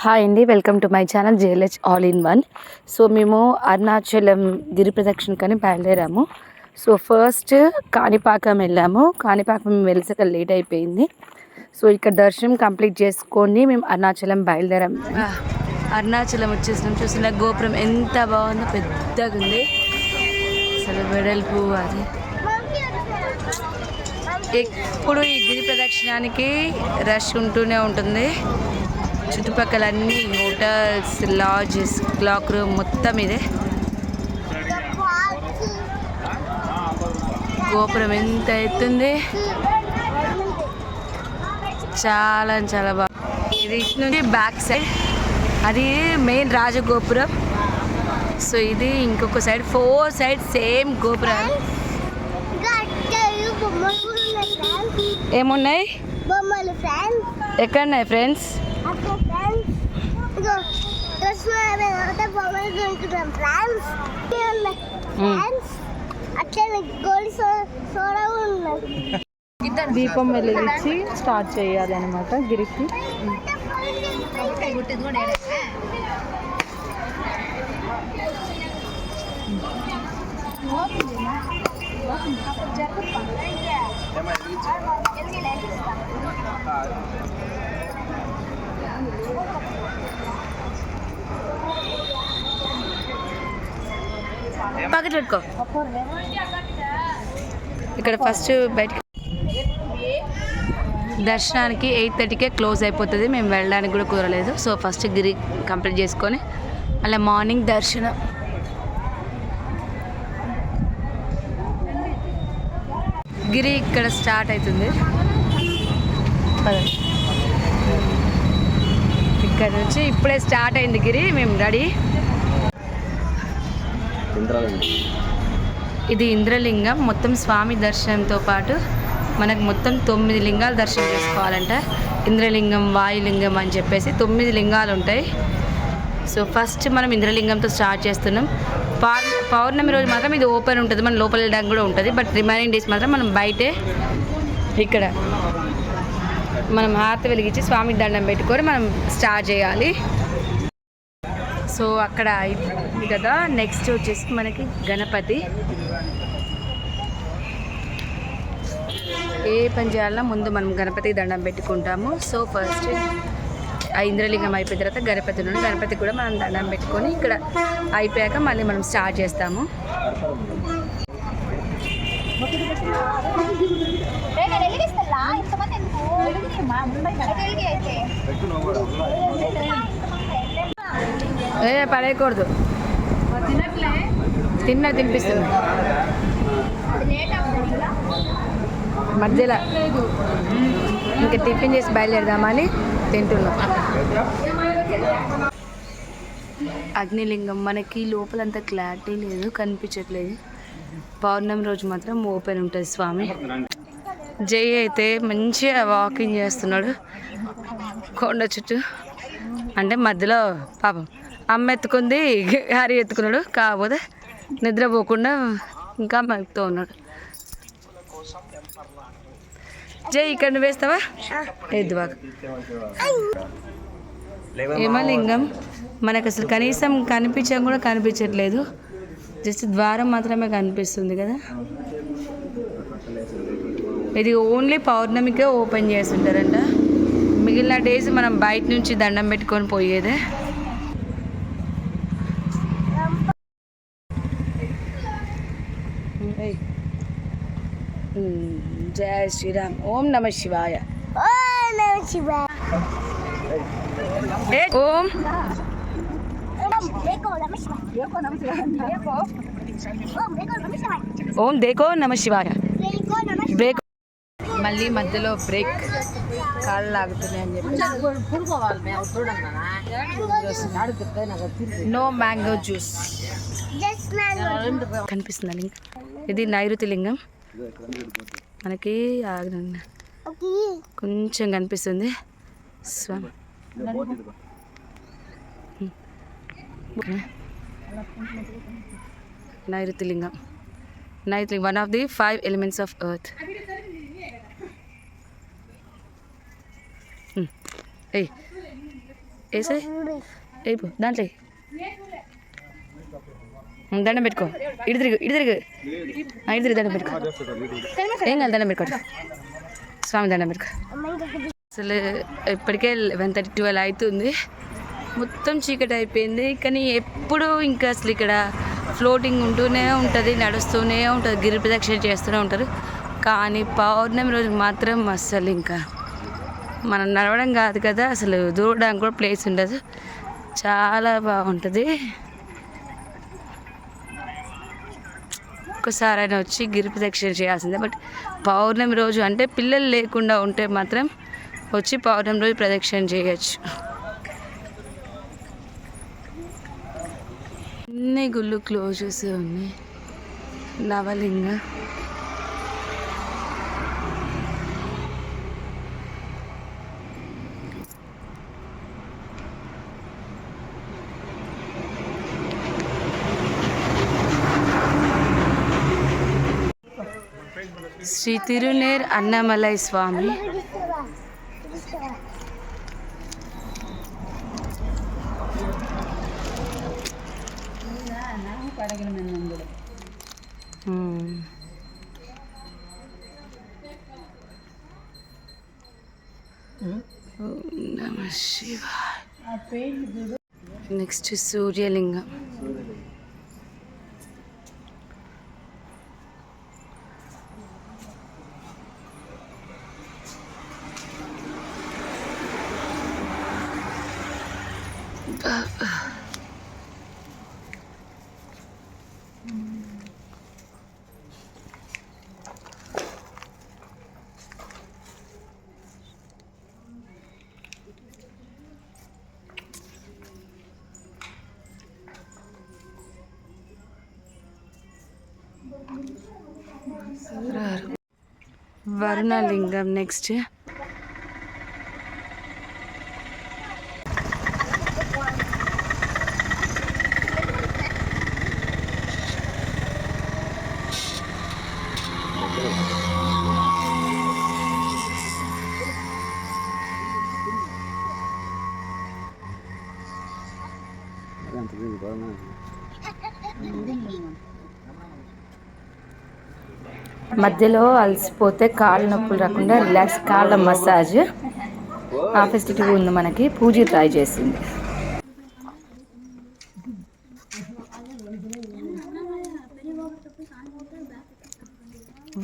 Hi అండి welcome to my channel JLH all in one so మేము అరుణాచలం గిరి ప్రదక్షిణకని బయలుదేరాము. So first Kanipakam వెళ్ళాము. కాణిపాకం మేము వెళ్ళాక లేట్ అయిపోయింది. సో ఇక్కడ దర్శనం కంప్లీట్ చేసుకొని మేము అరుణాచలం బయలుదేరాము. అరుణాచలం వచ్చేసినాం. చూసిన గోపురం ఎంత బాగుందో పెద్దగా ఉంది. అసలు వెడల్పు అది. ఎప్పుడు ఈ గిరి ప్రదక్షిణానికి రష్ ఉంటూనే ఉంటుంది. చుట్టుపక్కల అన్ని హోటల్స్ లాడ్జెస్ క్లాక్ రూమ్ మొత్తం ఇదే. గోపురం ఎంత ఎత్తుంది? చాలా చాలా బాగా ఇది ఇటు నుంచి బ్యాక్ సైడ్. అది మెయిన్ రాజగోపురం. సో ఇది ఇంకొక సైడ్. ఫోర్ సైడ్ సేమ్ గోపురం. ఏమున్నాయి? ఎక్కడున్నాయి ఫ్రెండ్స్? కృష్ణ బొమ్మలు దొరుకుతాం ఫ్రెండ్స్ ఫ్రెండ్స్ అట్లనే గోల్డ్ సోడా ఉన్నాయి దీపం వెలిగించి స్టార్ట్ చేయాలి అనమాట గిరికి పాకెట్ పెట్టుకో. ఇక్కడ ఫస్ట్ బయటకి దర్శనానికి ఎయిట్ థర్టీకే క్లోజ్ అయిపోతుంది. మేము వెళ్ళడానికి కూడా కుదరలేదు. సో ఫస్ట్ గిరి కంప్లీట్ చేసుకొని అలా మార్నింగ్ దర్శనం. గిరి ఇక్కడ స్టార్ట్ అవుతుంది. ఇక్కడ నుంచి ఇప్పుడే స్టార్ట్ అయింది గిరి. మేము రెడీ. ఇది ఇంద్రలింగం. మొత్తం స్వామి దర్శనంతో పాటు మనకు మొత్తం తొమ్మిది లింగాలు దర్శనం చేసుకోవాలంట. ఇంద్రలింగం వాయులింగం అని చెప్పేసి తొమ్మిది లింగాలు ఉంటాయి. సో ఫస్ట్ మనం ఇంద్రలింగంతో స్టార్ట్ చేస్తున్నాం. పౌర్ణమి రోజు మాత్రం ఇది ఓపెన్ ఉంటుంది. మనం లోపల వెళ్ళడానికి కూడా ఉంటుంది. బట్ రిమైనింగ్ డేస్ మాత్రం మనం బయటే ఇక్కడ మనం హారతి వెలిగించి స్వామికి దండం పెట్టుకొని మనం స్టార్ట్ చేయాలి. సో అక్కడ అయిపోయింది కదా. నెక్స్ట్ వచ్చేసి మనకి గణపతి. ఏ పని చేయాలన్నా ముందు మనం గణపతికి దండం పెట్టుకుంటాము. సో ఫస్ట్ ఆ ఇంద్రలింగం అయిపోయిన తర్వాత గణపతి నుండి గణపతి కూడా మనం దండం పెట్టుకొని ఇక్కడ అయిపోయాక మళ్ళీ మనం స్టార్ట్ చేస్తాము. అయితే ఏ పడేయకూడదు. తిన్న తినిపిస్తుంది. మధ్యలో. ఇంకా టిఫిన్ చేసి బయలుదేరదామని తింటున్నాం. అగ్నిలింగం మనకి లోపలంతా క్లారిటీ లేదు కనిపించట్లేదు. పౌర్ణమి రోజు మాత్రం ఓపెన్ ఉంటుంది స్వామి. జై అయితే మంచిగా వాకింగ్ చేస్తున్నాడు. కొండ చుట్టూ. అంటే మధ్యలో పాపం. అమ్మ ఎత్తుకుంది హరి ఎత్తుకున్నాడు. కాకపోతే నిద్రపోకుండా ఇంకా మెక్కుతూ ఉన్నాడు. జై ఇక్కడ నువ్వు వేస్తావా? ఎద్దు బాగా ఏమో లింగం. మనకు అసలు కనీసం కనిపించడం కూడా కనిపించట్లేదు. జస్ట్ ద్వారం మాత్రమే కనిపిస్తుంది కదా. ఇది ఓన్లీ పౌర్ణమికే ఓపెన్ చేస్తుంటారంట. మిగిలిన డేస్ మనం బయట నుంచి దండం పెట్టుకొని పోయేదే. జయ శ్రీరామ్ ఓం నమ శివాయ ఓ ఓం దేకో నమ శివాయ బ్రేక్ మళ్ళీ మధ్యలో బ్రేక్. కాళ్ళు లాగుతున్నాయి అని చెప్పి నో మ్యాంగో జ్యూస్. కనిపిస్తుందా లింగం? ఇది నైరుతి లింగం. మనకి కొంచెం కనిపిస్తుంది. స్వామి. నైరుతి లింగం నైరుతి లింగం one of the five elements of earth ఏయ్ వేసే అయిపో దాంట్లో దండం పెట్టుకో. ఇటు తిరుగు ఇటు తిరుగు. ఇటు దండం పెట్టుకో. ఏం కాదు దండం పెట్టుకో స్వామి దండం పెట్టుకో. అసలు ఇప్పటికే లెవెన్ థర్టీ ట్వెల్వ్ అవుతుంది మొత్తం చీకటి అయిపోయింది. కానీ ఎప్పుడు ఇంకా అసలు ఇక్కడ ఫ్లోటింగ్ ఉంటూనే ఉంటుంది నడుస్తూనే ఉంటుంది గిరి ప్రదక్షిణ చేస్తూనే ఉంటారు. కానీ పౌర్ణమి రోజు మాత్రం అస్సలు ఇంకా మనం నడవడం కాదు కదా. అసలు దూరడానికి కూడా ప్లేస్ ఉండదు. చాలా బాగుంటుంది. ఒక్కసారి అయినా వచ్చి గిరి ప్రదక్షిణ చేయాల్సిందే. బట్ పౌర్ణమి రోజు అంటే పిల్లలు లేకుండా ఉంటే మాత్రం వచ్చి పౌర్ణమి రోజు ప్రదక్షిణ చేయొచ్చు. అన్ని గుళ్ళు క్లోజ్ చేసే ఉన్నాయి. నవలింగ శ్రీ తిరునేర్ అన్నమలై స్వామి మ్మ్. ఓం నమ శివాయ నెక్స్ట్ మధ్యలో అలసిపోతే కాళ్ళ నొప్పులు రాకుండా రిలాక్స్ కాళ్ళ మసాజ్. ఆఫీస్ ఉంది మనకి. పూజ ట్రై చేసింది.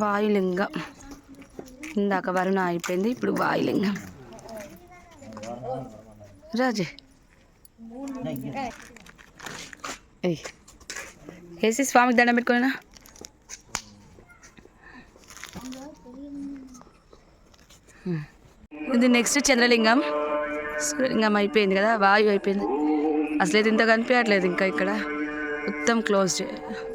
వాయులింగం. ఇందాక వరుణ అయిపోయింది ఇప్పుడు వాయులింగం. రాజే. వేసి స్వామికి దండం పెట్టుకోనా? ఇది నెక్స్ట్ చంద్రలింగం. సూర్యలింగం అయిపోయింది కదా వాయు అయిపోయింది. అసలు ఇది ఇంత కనిపించట్లేదు ఇంకా ఇక్కడ. మొత్తం క్లోజ్ చేయాలి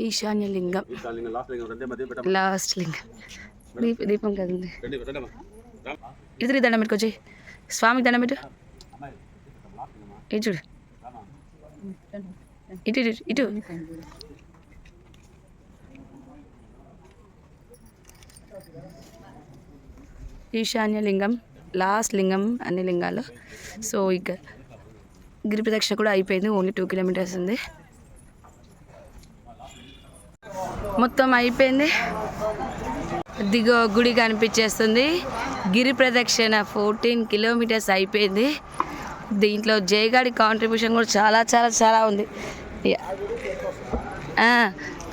ఈశాన్య లింగం లాస్ట్ లింగం దీప దీపం కదండి ఇది తిరిగి దండం పెట్టుకోచ్చి స్వామికి దండం పెట్టు ఇటు చూడు ఇటు ఇటు ఇటు ఈశాన్య లింగం లాస్ట్ లింగం అన్ని లింగాలు. సో ఇక గిరి ప్రదక్షిణ కూడా అయిపోయింది. ఓన్లీ టూ కిలోమీటర్స్ ఉంది. మొత్తం అయిపోయింది. దిగో గుడి కనిపించేస్తుంది. గిరి ప్రదక్షిణ ఫోర్టీన్ కిలోమీటర్స్ అయిపోయింది. దీంట్లో జయగాడి కాంట్రిబ్యూషన్ కూడా చాలా చాలా చాలా ఉంది.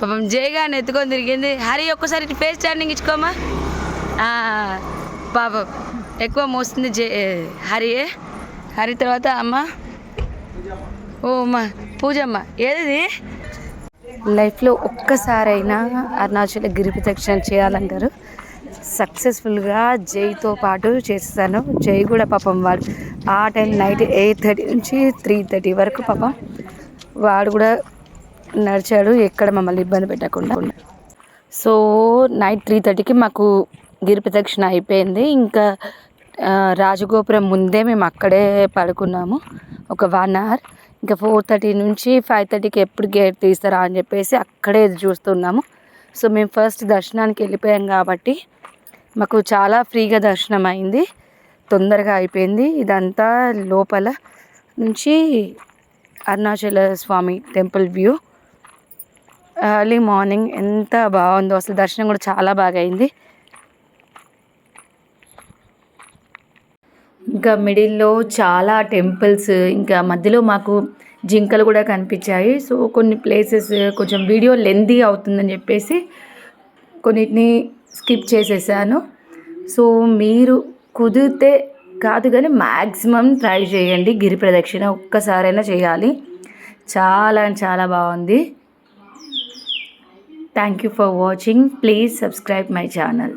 పాపం జయగాడిని ఎత్తుకొని తిరిగింది. హరి ఒక్కసారి ఫేస్ టర్నింగ్ ఇచ్చుకోమా? పాపం. ఎక్కువ మోస్తుంది జే హరి హరి తర్వాత అమ్మ? ఓ అమ్మ పూజమ్మ. ఏది లైఫ్లో ఒక్కసారైనా అరుణాచల్ గిరి ప్రదక్షిణ చేయాలంటారు. సక్సెస్ఫుల్గా జైతో పాటు చేస్తాను. జై కూడా పాపం వాడు. ఆ టైం నైట్ ఎయిట్ థర్టీ నుంచి త్రీ థర్టీ వరకు పాపం వాడు కూడా నడిచాడు. ఎక్కడ మమ్మల్ని ఇబ్బంది పెట్టకుండా. సో నైట్ త్రీ థర్టీకి మాకు గిరి ప్రదక్షిణ అయిపోయింది. ఇంకా రాజగోపురం ముందే మేము అక్కడే పడుకున్నాము. ఒక వన్ అవర్. ఇంకా ఫోర్ థర్టీ నుంచి ఫైవ్ థర్టీకి ఎప్పుడు గేట్ తీస్తారా అని చెప్పేసి అక్కడే చూస్తున్నాము. సో మేము ఫస్ట్ దర్శనానికి వెళ్ళిపోయాం కాబట్టి మాకు చాలా ఫ్రీగా దర్శనం అయింది. తొందరగా అయిపోయింది. ఇదంతా లోపల నుంచి Arunachala Swami temple view. Early morning ఎంత బాగుందో. అసలు దర్శనం కూడా చాలా బాగా అయింది. ఇంకా మిడిల్లో చాలా టెంపుల్స్ ఇంకా మధ్యలో మాకు జింకలు కూడా కనిపించాయి. సో కొన్ని ప్లేసెస్ కొంచెం వీడియో లెందీ అవుతుందని చెప్పేసి కొన్నిటిని స్కిప్ చేసేసాను. సో మీరు కుదిరితే కాదు కానీ మ్యాక్సిమం ట్రై చేయండి. గిరి ప్రదక్షిణ ఒక్కసారైనా చేయాలి. చాలా చాలా బాగుంది. Thank you for watching. Please subscribe my channel.